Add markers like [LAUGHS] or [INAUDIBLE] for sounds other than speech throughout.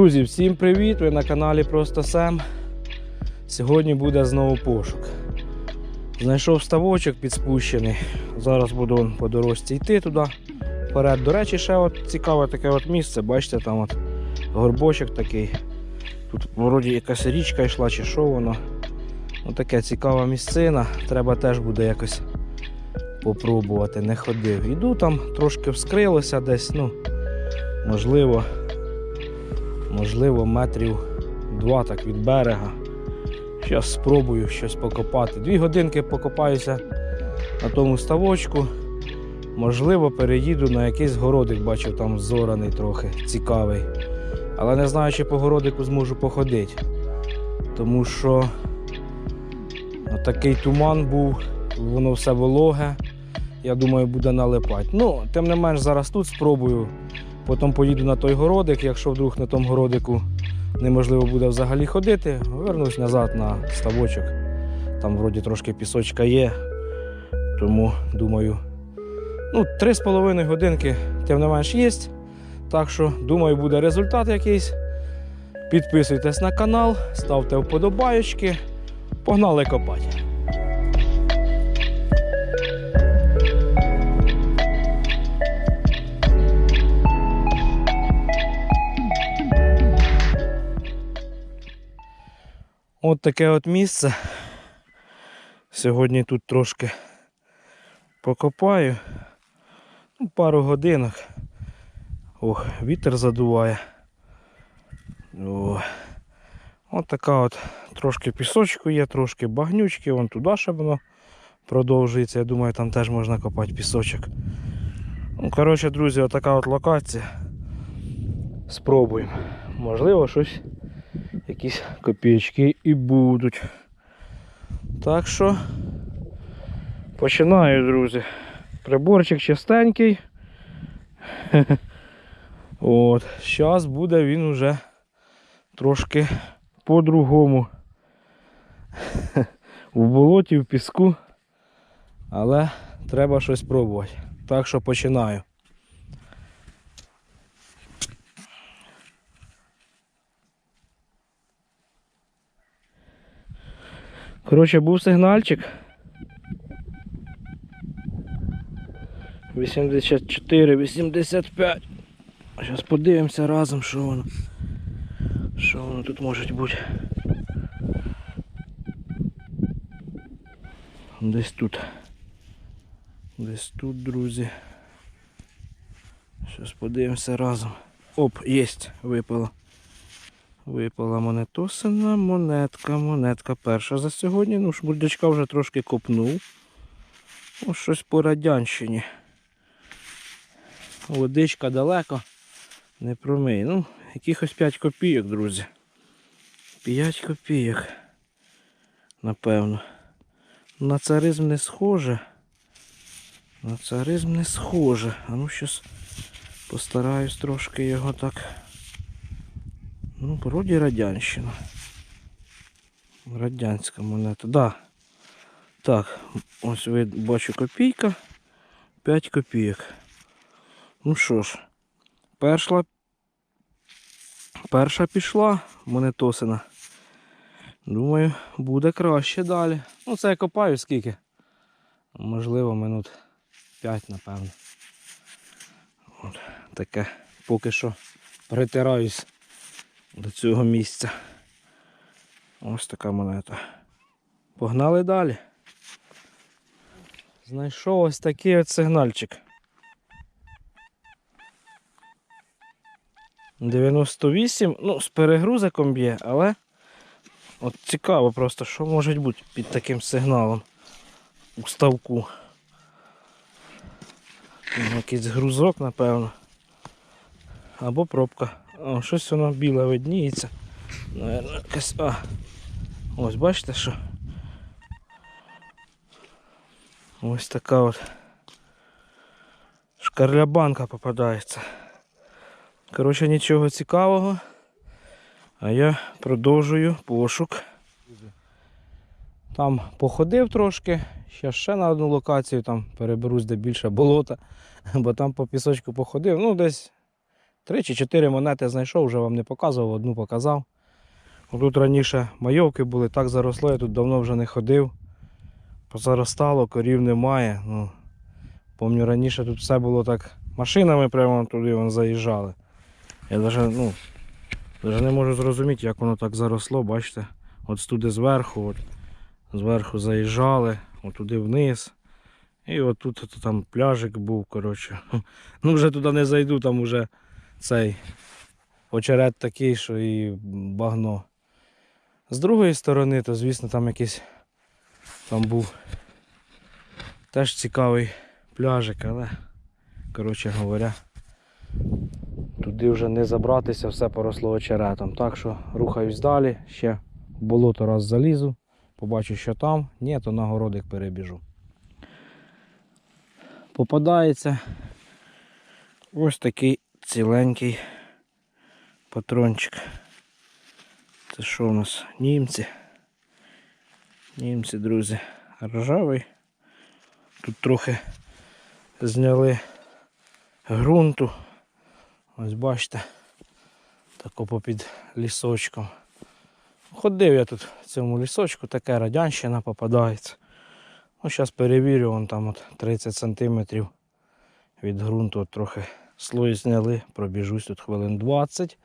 Друзі, всім привіт! Ви на каналі Просто Сем. Сьогодні буде знову пошук. Знайшов ставочок підспущений. Зараз буду по дорожці йти туди. Вперед. До речі, ще от цікаве таке от місце. Бачите, там от горбочок такий. Тут вроді якась річка йшла чи що воно. Ось таке цікава місцина. Треба теж буде якось попробувати. Не ходив. Іду там, трошки вскрилося десь, ну, можливо, можливо, метрів два так від берега. Зараз спробую щось покопати. Дві годинки покопаюся на тому ставочку. Можливо, переїду на якийсь городик, бачив, там зораний трохи, цікавий. Але не знаю, чи по городику зможу походити. Тому що такий туман був, воно все вологе. Я думаю, буде налипати. Ну, тим не менш, зараз тут спробую. Потім поїду на той городик, якщо вдруг на тому городику неможливо буде взагалі ходити, вернусь назад на ставочок. Там вроді трошки пісочка є. Тому думаю, ну, 3,5 годинки тим не менш є. Так що, думаю, буде результат якийсь. Підписуйтесь на канал, ставте вподобаєчки. Погнали копати. От таке от місце. Сьогодні тут трошки покопаю. Ну, пару годинок. Ох, вітер задуває. О. От така от трошки пісочку є, трошки багнючки, вон туди ще воно продовжується. Я думаю, там теж можна копати пісочок. Ну, коротше, друзі, отака от локація. Спробуємо. Можливо, щось, якісь копійки і будуть. Так що починаю, друзі. Приборчик чистенький. [LAUGHS] От, зараз буде він уже трошки по-другому. [LAUGHS] В болоті, в піску. Але треба щось пробувати. Так що починаю. Коротше, був сигнальчик. 84, 85. Зараз подивимося разом, що воно. Що воно тут може бути. Десь тут. Десь тут, друзі. Зараз подивимося разом. Оп, єсть, випала. Випала монетосина, монетка, монетка перша за сьогодні. Ну, шмурдячка вже трошки копнув. Ну, щось по радянщині. Водичка далеко. Не промий. Ну, якихось 5 копійок, друзі. 5 копійок. Напевно. На царизм не схоже. На царизм не схоже. А ну щось постараюсь трошки його так. Ну, вроді радянщина. Радянська монета. Да. Так, ось ви бачу копійка. 5 копійок. Ну що ж, перша, перша пішла монетосина. Думаю, буде краще далі. Ну це я копаю скільки. Можливо, минут 5, напевно. От таке поки що притираюсь до цього місця. Ось така монета. Погнали далі. Знайшов ось такий от сигнальчик. 98, ну, з перегрузиком б'є, але от цікаво просто, що може бути під таким сигналом у ставку. Якийсь грузок, напевно. Або пробка. О, щось воно біле видніється. Наверно, якась. А. Ось бачите що? Ось така от шкарлябанка попадається. Коротше, нічого цікавого. А я продовжую пошук. Там походив трошки, ще ще на одну локацію, там переберусь де більше болота, [LAUGHS] бо там по пісочку походив, ну десь Три чи чотири монети знайшов, вже вам не показував, одну показав. Тут раніше майовки були, так заросло, я тут давно вже не ходив. Позаростало, корів немає. Ну, Помню, раніше тут все було так машинами прямо туди вон заїжджали. Я навіть, ну, навіть не можу зрозуміти, як воно так заросло, бачите? От туди зверху, от, зверху заїжджали, от туди вниз. І от тут от, там пляжик був, коротше. [LAUGHS] Ну вже туди не зайду, там уже цей очерет такий, що і багно. З другої сторони, то звісно там якийсь там був теж цікавий пляжик, але, коротше говоря, туди вже не забратися, все поросло очеретом. Так що рухаюсь далі, ще в болото раз залізу, побачу, що там, ні, то на городик перебіжу. Попадається ось такий ціленький патрончик. Це що у нас? Німці. Німці, друзі, ржавий. Тут трохи зняли ґрунту. Ось бачите, тако попід лісочком. Ходив я тут в цьому лісочку, таке радянщина попадається. Ну, зараз перевірю, вон там от 30 см від ґрунту от трохи слой зняли, пробіжусь тут хвилин 20.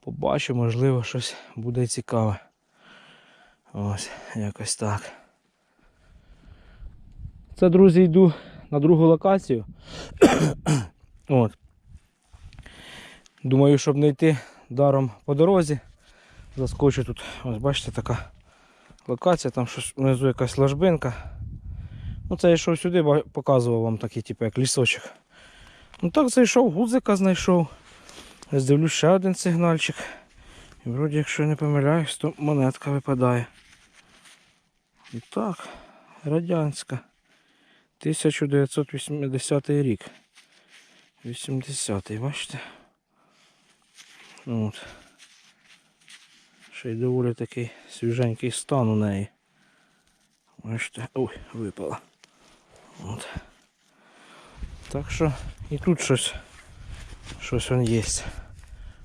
Побачу, можливо, щось буде цікаве. Ось, якось так. Це, друзі, йду на другу локацію. [COUGHS] От. Думаю, щоб не йти даром по дорозі. Заскочу тут, ось бачите, така локація, там щось внизу якась ложбинка. Ну це я йшов сюди, показував вам такий, типу, як лісочок. Ну так зайшов, гудзика знайшов. Ось дивлюсь ще один сигнальчик. І вроді, якщо не помиляюсь, то монетка випадає. І так, радянська. 1980 рік. 80-й, бачите? От. Ще й доволі такий свіженький стан у неї. Бачите, ой, випала. От. Так що і тут щось, щось он є.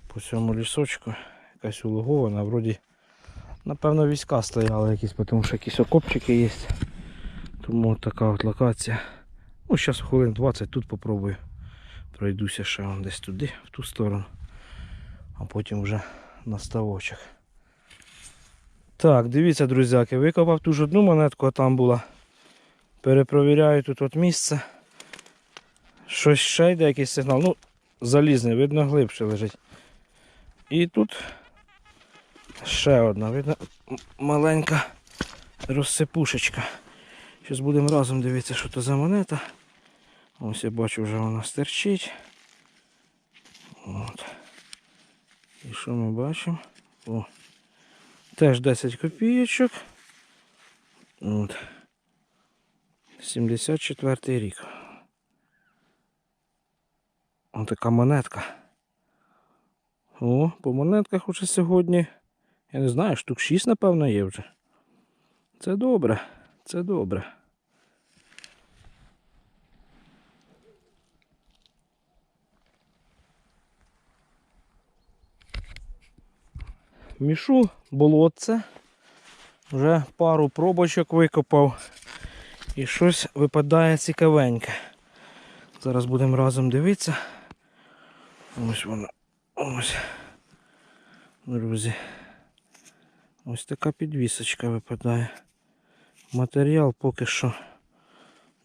По цьому лісочку. Якась улогована, вроді. Напевно війська стояли якісь, тому що якісь окопчики є. Тому така от локація. Ну, зараз хвилин 20 тут попробую. Пройдуся ще вон десь туди, в ту сторону. А потім вже на ставочок. Так, дивіться, друзяки, викопав ту ж одну монетку, а там була. Перепровіряю тут от місце. Щось ще йде якийсь сигнал. Ну, залізний, видно, глибше лежить. І тут ще одна, видно, маленька розсипушечка. Зараз будемо разом дивитися, що це за монета. Ось я бачу, вже вона стерчить. От. І що ми бачимо? О. Теж 10 копійочок. От. 74 рік. Ось така монетка. О, по монетках уже сьогодні. Я не знаю, штук 6, напевно, є вже. Це добре, це добре. Мішу болотце. Вже пару пробочок викопав. І щось випадає цікавеньке. Зараз будемо разом дивитися. Ось воно. Ось. Друзі. Ось така підвісочка випадає. Матеріал поки що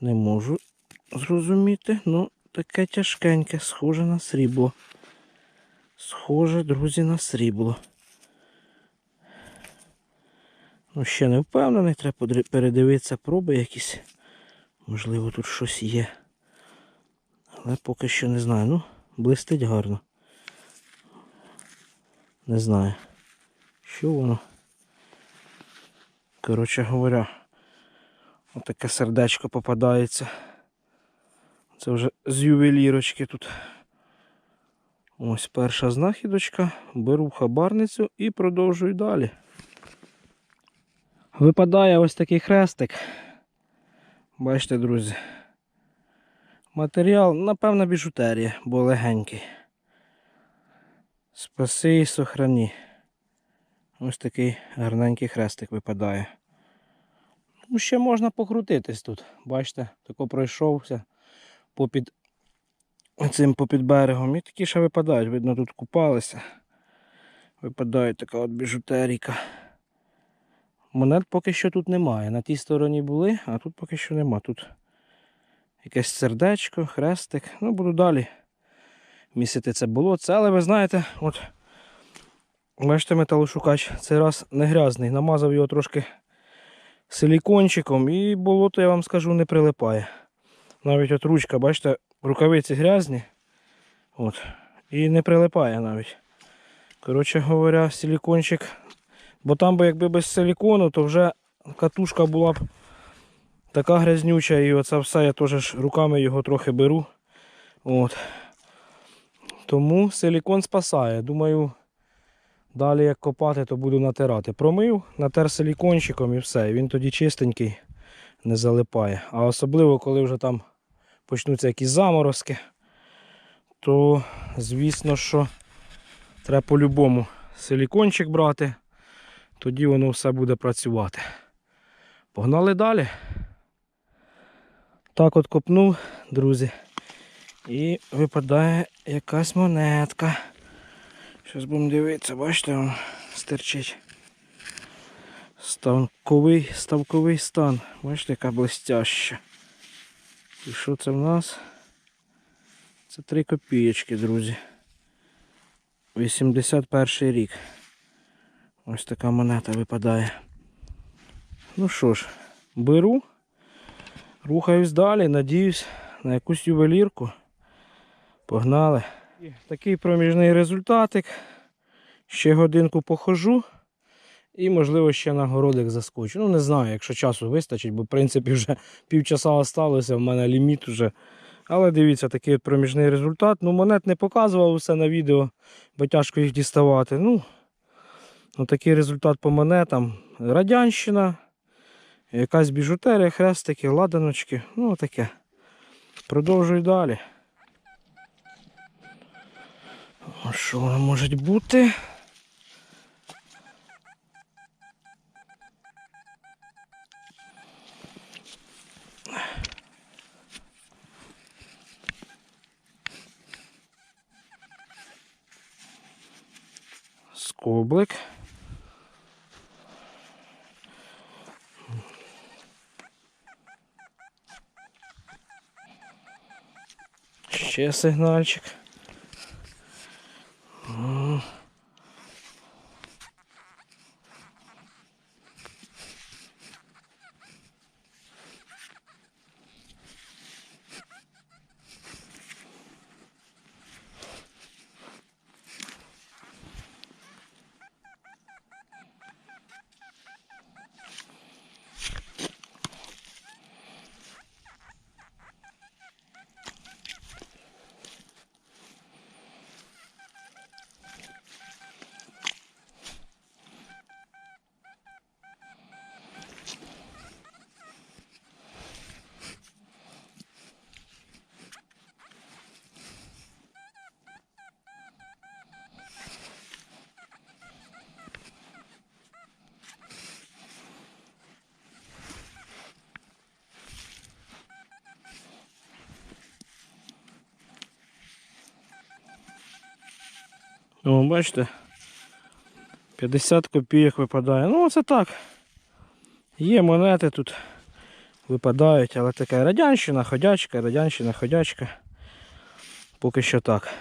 не можу зрозуміти, ну таке тяжкеньке, схоже на срібло. Схоже, друзі, на срібло. Ну, ще не впевнений, треба передивитися проби якісь. Можливо, тут щось є. Але поки що не знаю. Ну, блистить гарно. Не знаю. Що воно? Коротше говоря, отаке сердечко попадається. Це вже з ювелірочки тут. Ось перша знахідочка. Беру хабарницю і продовжую далі. Випадає ось такий хрестик. Бачите, друзі. Матеріал, напевно, біжутерія, бо легенький. Спаси і сохрані. Ось такий гарненький хрестик випадає. Ну, ще можна покрутитись тут. Бачите, тако пройшовся попід цим попід берегом. І такі ще випадають. Видно, тут купалися. Випадає така от біжутеріка. Монет поки що тут немає. На тій стороні були, а тут поки що нема. Тут якесь сердечко, хрестик. Ну, буду далі місити це болотце. Але ви знаєте, от бачите, металошукач цей раз не грязний. Намазав його трошки силікончиком і болото, я вам скажу, не прилипає. Навіть от ручка, бачите, рукавиці грязні. От. І не прилипає навіть. Коротше говоря, силікончик. Бо там би якби без силікону, то вже катушка була б така грязнюча, і оце все я теж руками його трохи беру. От. Тому силікон спасає. Думаю, далі як копати, то буду натирати. Промив, натер силікончиком і все. Він тоді чистенький, не залипає. А особливо, коли вже там почнуться якісь заморозки, то звісно, що треба по-любому силікончик брати, тоді воно все буде працювати. Погнали далі. Так от копнув, друзі. І випадає якась монетка. Зараз будемо дивитися, бачите, він стерчить. Ставковий, ставковий стан. Бачите, яка блестяща. І що це в нас? Це 3 копієчки, друзі. 81 рік. Ось така монета випадає. Ну що ж, беру, рухаюсь далі, надіюсь на якусь ювелірку. Погнали. Такий проміжний результатик. Ще годинку похожу. І, можливо, ще на городик заскочу. Ну, не знаю, якщо часу вистачить, бо в принципі вже [LAUGHS] півчаса осталося, в мене ліміт вже. Але дивіться, такий проміжний результат. Ну, монет не показував все на відео, бо тяжко їх діставати. Ну, ну такий результат по монетам. Радянщина, якась біжутерія, хрестики, ладаночки. Ну, таке. Продовжую далі. Що воно може бути? Ще сигнальчик. О, бачите? 50 копійок випадає. Ну, це так. Є монети тут випадають, але така радянщина, ходячка, радянщина, ходячка. Поки що так.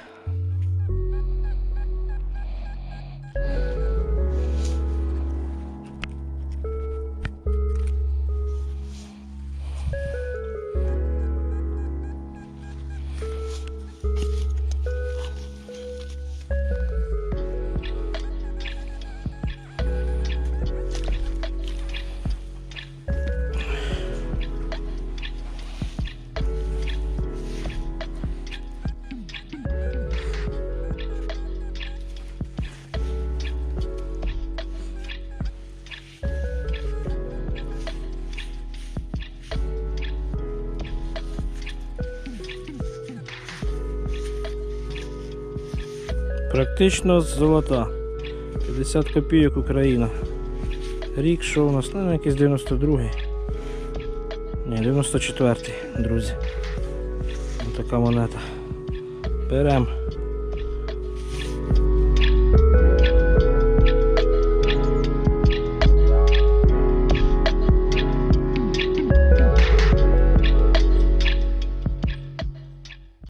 Практично золота. 50 копійок Україна. Рік що у нас? Ну, якийсь 92-й. Ні, 94-й, друзі. Ось така монета. Беремо.